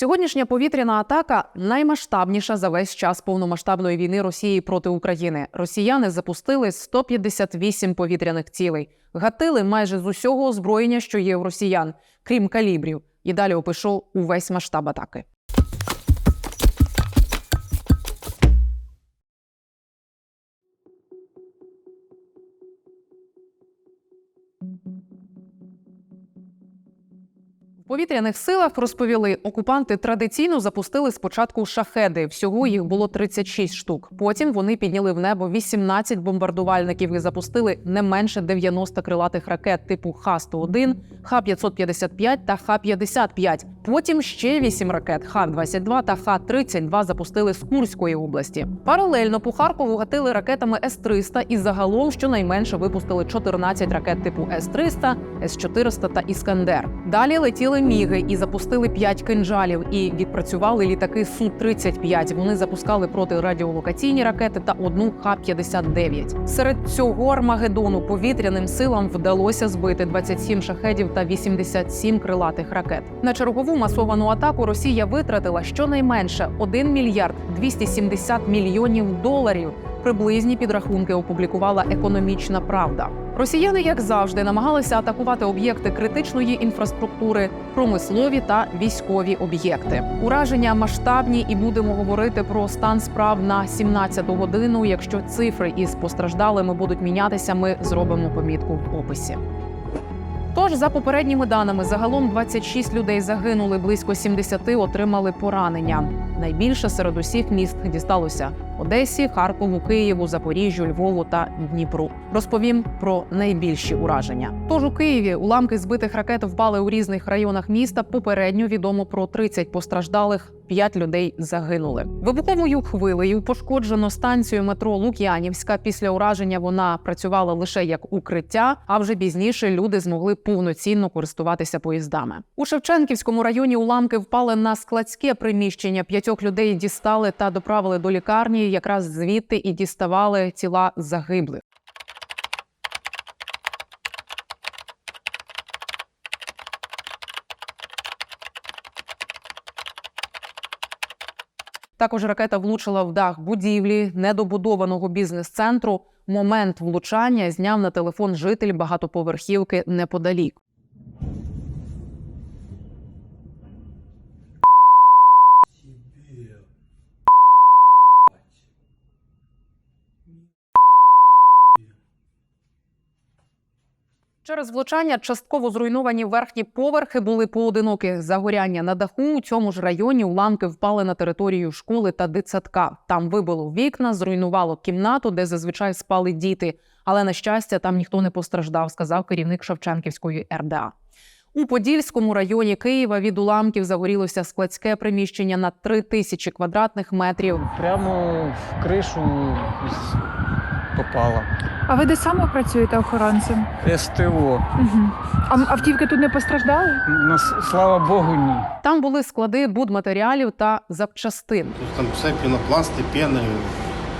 Сьогоднішня повітряна атака наймасштабніша за весь час повномасштабної війни Росії проти України. Росіяни запустили 158 повітряних цілей, гатили майже з усього озброєння, що є у росіян, крім калібрів. І далі опишу увесь масштаб атаки. Повітряних силах розповіли, окупанти традиційно запустили спочатку шахеди. Всього їх було 36 штук. Потім вони підняли в небо 18 бомбардувальників і запустили не менше 90 крилатих ракет типу Х-101, Х-555 та Х-55. Потім ще 8 ракет Х-22 та Х-32 запустили з Курської області. Паралельно по Харкову гатили ракетами С-300 і загалом щонайменше випустили 14 ракет типу С-300, С-400 та Іскандер. Далі летіли міги і запустили 5 кинжалів. І відпрацювали літаки Су-35. Вони запускали протирадіолокаційні ракети та одну Х-59. Серед цього Армагеддону повітряним силам вдалося збити 27 шахедів та 87 крилатих ракет. На чергову масовану атаку Росія витратила щонайменше 1 мільярд 270 мільйонів доларів. Приблизні підрахунки опублікувала економічна правда. Росіяни, як завжди, намагалися атакувати об'єкти критичної інфраструктури, промислові та військові об'єкти. Ураження масштабні, і будемо говорити про стан справ на 17-ту годину. Якщо цифри із постраждалими будуть мінятися, ми зробимо помітку в описі. Тож, за попередніми даними, загалом 26 людей загинули, близько 70 отримали поранення. Найбільше серед усіх міст дісталося Одесі, Харкову, Києву, Запоріжжю, Львову та Дніпру. Розповім про найбільші ураження. Тож у Києві уламки збитих ракет впали у різних районах міста. Попередньо відомо про 30 постраждалих. 5 людей загинули. Вибуховою хвилею пошкоджено станцію метро Лук'янівська. Після ураження вона працювала лише як укриття, а вже пізніше люди змогли повноцінно користуватися поїздами. У Шевченківському районі уламки впали на складське приміщення. П'ятьох людей дістали та доправили до лікарні. Якраз звідти і діставали тіла загиблих. Також ракета влучила в дах будівлі недобудованого бізнес-центру. Момент влучання зняв на телефон житель багатоповерхівки неподалік. Через влучання частково зруйновані верхні поверхи були поодинокі. Загоряння на даху у цьому ж районі уламки впали на територію школи та дитсадка. Там вибило вікна, зруйнувало кімнату, де зазвичай спали діти. Але на щастя, там ніхто не постраждав, сказав керівник Шевченківської РДА. У Подільському районі Києва від уламків загорілося складське приміщення на 3 тисячі квадратних метрів. Прямо в кришу попала. А ви де саме працюєте охоронцем? СТО. Угу. А автівки тут не постраждали? Нас, слава Богу, ні. Там були склади будматеріалів та запчастин. Тут там все пінопласти, піни,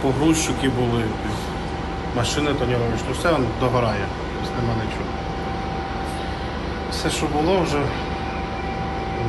погрузчики були, машини тоніровичні, ну все воно догорає, тобто нема нічого. Все, що було, вже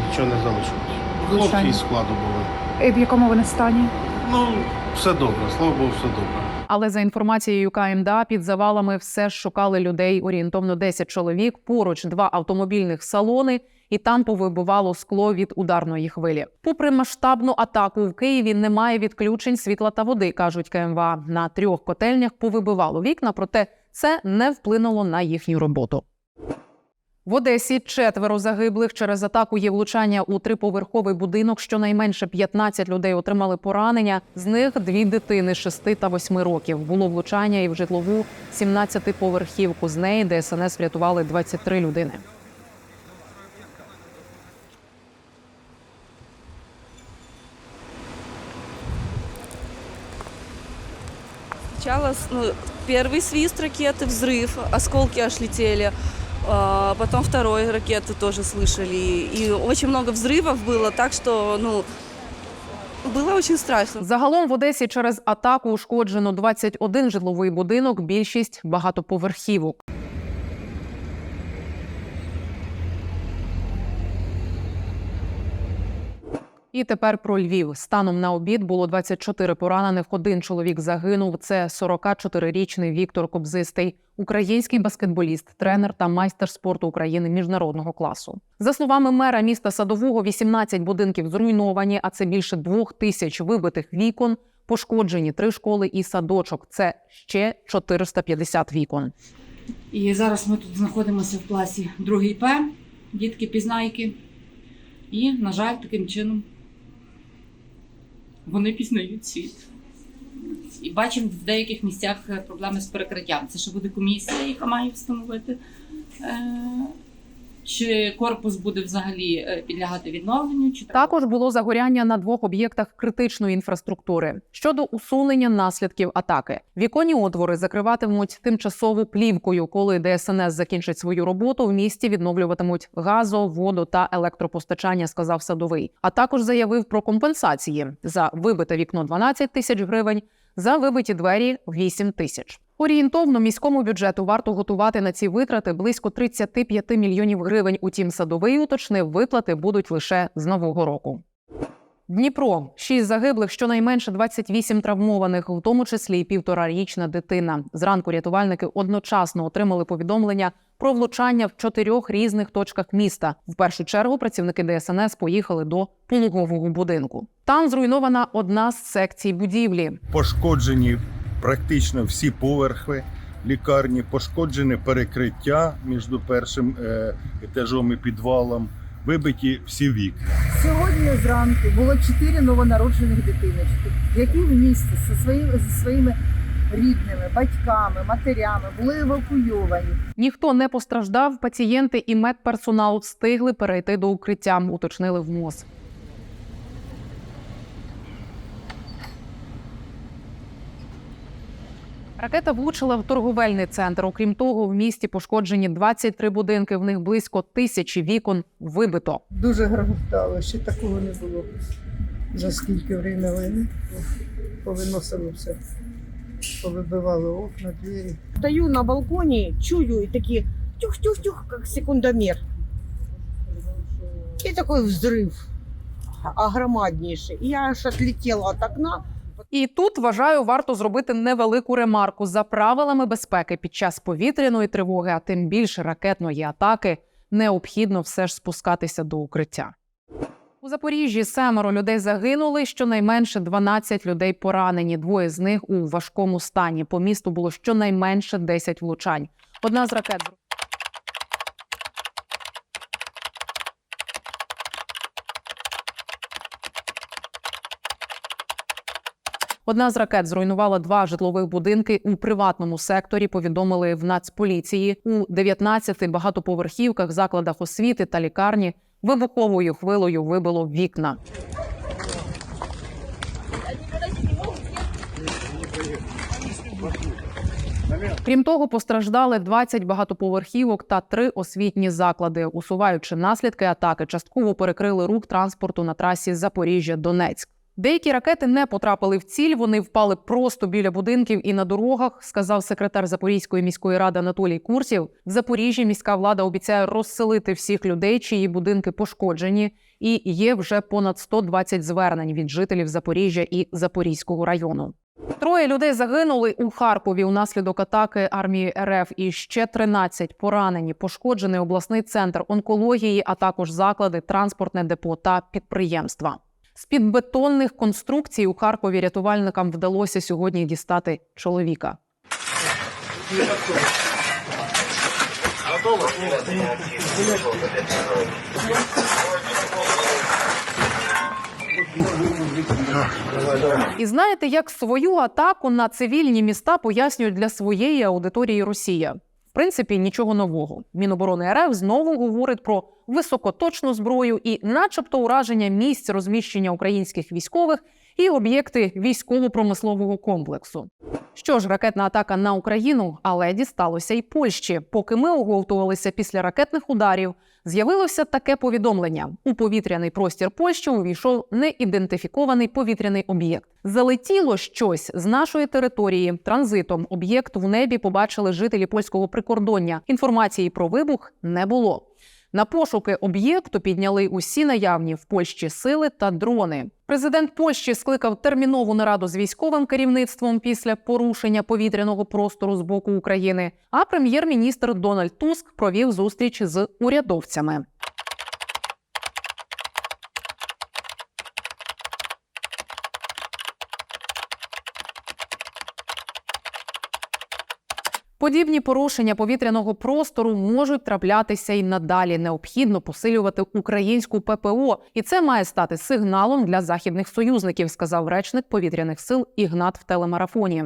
нічого не залишилось. Хлопці із складу були. І в якому вони стані? Ну, все добре, слава Богу, все добре. Але за інформацією КМДА, під завалами все ж шукали людей орієнтовно 10 чоловік. Поруч два автомобільних салони, і там повибивало скло від ударної хвилі. Попри масштабну атаку в Києві немає відключень світла та води, кажуть КМВА. На трьох котельнях повибивало вікна, проте це не вплинуло на їхню роботу. В Одесі четверо загиблих через атаку є влучання у триповерховий будинок. Щонайменше 15 людей отримали поранення. З них дві дитини 6 та 8 років. Було влучання і в житлову 17-поверхівку. З неї ДСНС врятували 23 людини. Сначала с- ну, первый свист ракеты, взрыв, осколки аж летели. А, Потом второй ракеты тоже слышали. И очень много взрывов было, так что, ну, было очень страшно. Загалом в Одесі через атаку ушкоджено 21 житловий будинок, більшість багатоповерхівок. І тепер про Львів. Станом на обід було 24 поранених. Один чоловік загинув. Це 44-річний Віктор Кобзистий, український баскетболіст, тренер та майстер спорту України міжнародного класу. За словами мера міста Садового, 18 будинків зруйновані, а це більше двох тисяч вибитих вікон. Пошкоджені три школи і садочок. Це ще 450 вікон. І зараз ми тут знаходимося в класі 2 П, дітки пізнайки. І, на жаль, таким чином вони пізнають світ. І бачимо в деяких місцях е, проблеми з перекриттям. Це ще буде комісія, яка має встановити, е, чи корпус буде взагалі е, підлягати відновленню, чи Також було загоряння на двох об'єктах критичної інфраструктури щодо усунення наслідків атаки. Віконні отвори закриватимуть тимчасово плівкою. Коли ДСНС закінчить свою роботу, в місті відновлюватимуть газо, воду та електропостачання. Сказав садовий. А також заявив про компенсації за вибите вікно 12 тисяч гривень, за вибиті двері 8 тисяч. Орієнтовно міському бюджету варто готувати на ці витрати близько 35 мільйонів гривень. Утім, садовий уточнив, виплати будуть лише з нового року. Дніпро шість загиблих, щонайменше 28 травмованих, в тому числі і півторарічна дитина. Зранку рятувальники одночасно отримали повідомлення про влучання в чотирьох різних точках міста. В першу чергу працівники ДСНС поїхали до пологового будинку. Там зруйнована одна з секцій будівлі. пошкоджені практично всі поверхи лікарні, пошкоджене перекриття між першим е, етажом і підвалом, вибиті всі вікна. Сьогодні зранку було чотири новонароджених дитиночки, які в місті зі своїми, зі своїми рідними, батьками, матерями були евакуйовані. Ніхто не постраждав. Пацієнти і медперсонал встигли перейти до укриття, уточнили в МОЗ. Ракета влучила в торговельний центр. Окрім того, в місті пошкоджені 23 будинки. В них близько тисячі вікон вибито. Дуже грохотало, ще такого не було. За скільки время війни повиносило все, повибивали окна, двері. Стою на балконе, чую и такие тюх-тюх-тюх, как секундомер. И такой взрыв огромаднейший. И Я аж отлетела от окна, І тут вважаю, варто зробити невелику ремарку за правилами безпеки під час повітряної тривоги, а тим більше ракетної атаки, необхідно все ж спускатися до укриття. У Запоріжжі семеро людей загинули, щонайменше 12 людей поранені. Двоє з них у важкому стані. По місту було щонайменше 10 влучань. Одна з ракет Одна з ракет зруйнувала два житлових будинки у приватному секторі. Повідомили в Нацполіції у 19 багатоповерхівках, закладах освіти та лікарні. Вибуховою хвилою вибило вікна. Крім того, постраждали 20 багатоповерхівок та три освітні заклади. Усуваючи наслідки атаки, частково перекрили рух транспорту на трасі Запоріжжя-Донецьк. Деякі ракети не потрапили в ціль, вони впали просто біля будинків і на дорогах, сказав секретар Запорізької міської ради Анатолій Курсів. В Запоріжжі міська влада обіцяє розселити всіх людей, чиї будинки пошкоджені, і є вже понад 120 звернень від жителів Запоріжжя і Запорізького району. Троє людей загинули у Харкові унаслідок атаки армії РФ і ще 13 поранені. Пошкоджений обласний центр онкології, а також заклади, транспортне депо та підприємства. З під бетонних конструкцій у Харкові рятувальникам вдалося сьогодні дістати чоловіка. І знаєте, як свою атаку на цивільні міста пояснюють для своєї аудиторії Росія? В принципі, нічого нового. Міноборони РФ знову говорить про високоточну зброю і, начебто, ураження місць розміщення українських військових і об'єкти військово-промислового комплексу. Що ж, ракетна атака на Україну, але дісталося й Польщі. Поки ми оговтувалися після ракетних ударів, з'явилося таке повідомлення: у повітряний простір Польщі увійшов неідентифікований повітряний об'єкт. Залетіло щось з нашої території транзитом. Об'єкт в небі побачили жителі польського прикордоння. Інформації про вибух не було. На пошуки об'єкту підняли усі наявні в Польщі сили та дрони. Президент Польщі скликав термінову нараду з військовим керівництвом після порушення повітряного простору з боку України. А прем'єр-міністр Дональд Туск провів зустріч з урядовцями. Подібні порушення повітряного простору можуть траплятися і надалі. Необхідно посилювати українську ППО, і це має стати сигналом для західних союзників, сказав речник повітряних сил Ігнат в телемарафоні.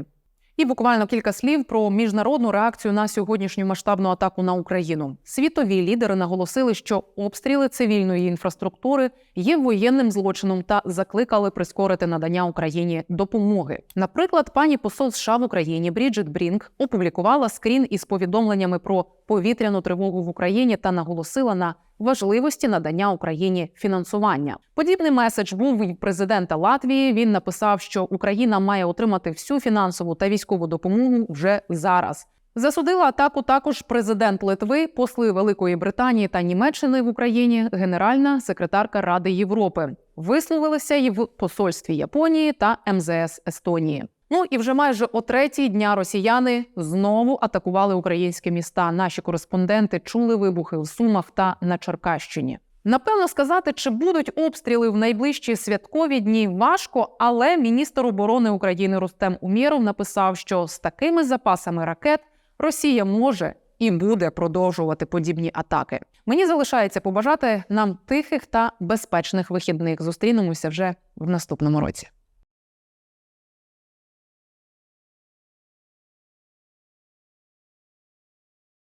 І буквально кілька слів про міжнародну реакцію на сьогоднішню масштабну атаку на Україну. Світові лідери наголосили, що обстріли цивільної інфраструктури є воєнним злочином та закликали прискорити надання Україні допомоги. Наприклад, пані посол США в Україні Бріджит Брінк опублікувала скрін із повідомленнями про повітряну тривогу в Україні та наголосила на важливості надання Україні фінансування. Подібний меседж був і президента Латвії. Він написав, що Україна має отримати всю фінансову та військову допомогу вже зараз. Засудила атаку також президент Литви, посли Великої Британії та Німеччини в Україні, генеральна секретарка Ради Європи. Висловилися і в посольстві Японії та МЗС Естонії. Ну і вже майже о третій дня росіяни знову атакували українські міста. Наші кореспонденти чули вибухи в Сумах та на Черкащині. Напевно, сказати, чи будуть обстріли в найближчі святкові дні важко, але міністр оборони України Рустем Умєров написав, що з такими запасами ракет Росія може і буде продовжувати подібні атаки. Мені залишається побажати нам тихих та безпечних вихідних. Зустрінемося вже в наступному році.